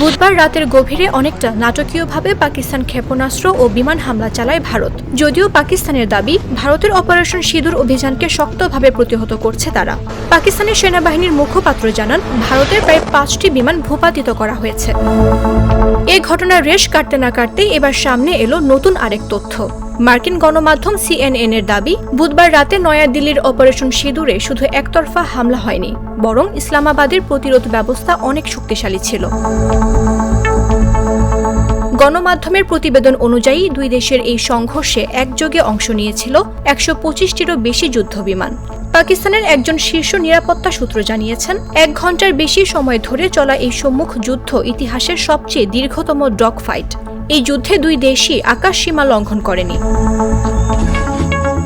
বুধবার রাতের গভীরে অনেকটা নাটকীয়ভাবে পাকিস্তান ক্ষেপণাস্ত্র ও বিমান হামলা চালায় ভারত। যদিও পাকিস্তানের দাবি, ভারতের অপারেশন সিঁদুর অভিযানকে শক্তভাবে প্রতিহত করছে তারা। পাকিস্তানের সেনাবাহিনীর মুখপাত্র জানান, ভারতের প্রায় পাঁচটি বিমান ভূপাতিত করা হয়েছে। এ ঘটনার রেশ কাটতে না কাটতেই এবার সামনে এলো নতুন আরেক তথ্য। মার্কিন গণমাধ্যম সিএনএন এর দাবি, বুধবার রাতে নয়াদিল্লির অপারেশন সিঁদুরে শুধু একতরফা হামলা হয়নি, বরং ইসলামাবাদের প্রতিরোধ ব্যবস্থা অনেক শক্তিশালী ছিল। গণমাধ্যমের প্রতিবেদন অনুযায়ী দুই দেশের এই সংঘর্ষে একযোগে অংশ নিয়েছিল একশো পঁচিশটিরও বেশি যুদ্ধবিমান। পাকিস্তানের একজন শীর্ষ নিরাপত্তা সূত্র জানিয়েছেন, এক ঘণ্টার বেশি সময় ধরে চলা এই সম্মুখ যুদ্ধ ইতিহাসের সবচেয়ে দীর্ঘতম ডগ ফাইট এই যুদ্ধে দুই দেশই আকাশ সীমা লঙ্ঘন করেনি।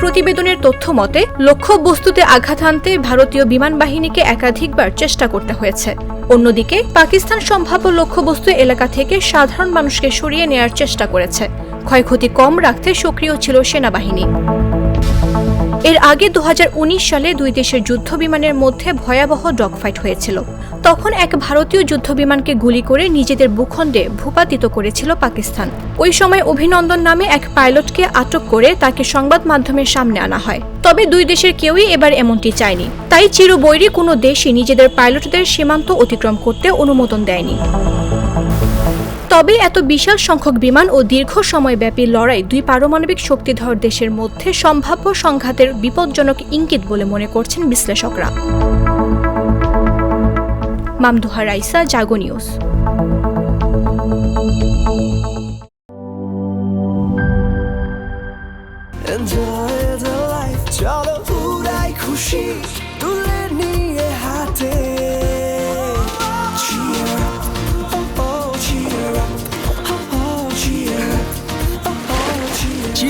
প্রতিবেদনের তথ্য মতে লক্ষ্য বস্তুতে আঘাত হানতে ভারতীয় বিমান বাহিনীকে একাধিকবার চেষ্টা করতে হয়েছে। অন্যদিকে, পাকিস্তান সম্ভাব্য লক্ষ্যবস্তু এলাকা থেকে সাধারণ মানুষকে সরিয়ে নেয়ার চেষ্টা করেছে। ক্ষয়ক্ষতি কম রাখতে সক্রিয় ছিল সেনাবাহিনী। এর আগে দু হাজার উনিশ সালে দুই দেশের যুদ্ধ বিমানের মধ্যে ভয়াবহ ডগফাইট হয়েছিল। তখন এক ভারতীয় যুদ্ধ বিমানকে গুলি করে নিজেদের ভূখণ্ডে ভূপাতিত করেছিল পাকিস্তান। ওই সময় অভিনন্দন নামে এক পাইলটকে আটক করে তাকে সংবাদ মাধ্যমের সামনে আনা হয়। তবে দুই দেশের কেউই এবার এমনটি চায়নি। তাই চিরবৈরী কোনো দেশই নিজেদের পাইলটদের সীমান্ত অতিক্রম করতে অনুমোদন দেয়নি। তবে এত বিশাল সংখ্যক বিমান ও দীর্ঘ সময়ব্যাপী লড়াই দুই পারমাণবিক শক্তিধর দেশের মধ্যে সম্ভাব্য সংঘাতের বিপজ্জনক ইঙ্গিত বলে মনে করছেন বিশ্লেষকরা। মামদুহা রাইসা, জাগো নিউজ। চলো পুরাই খুশি, তুলে নিয়ে হাতে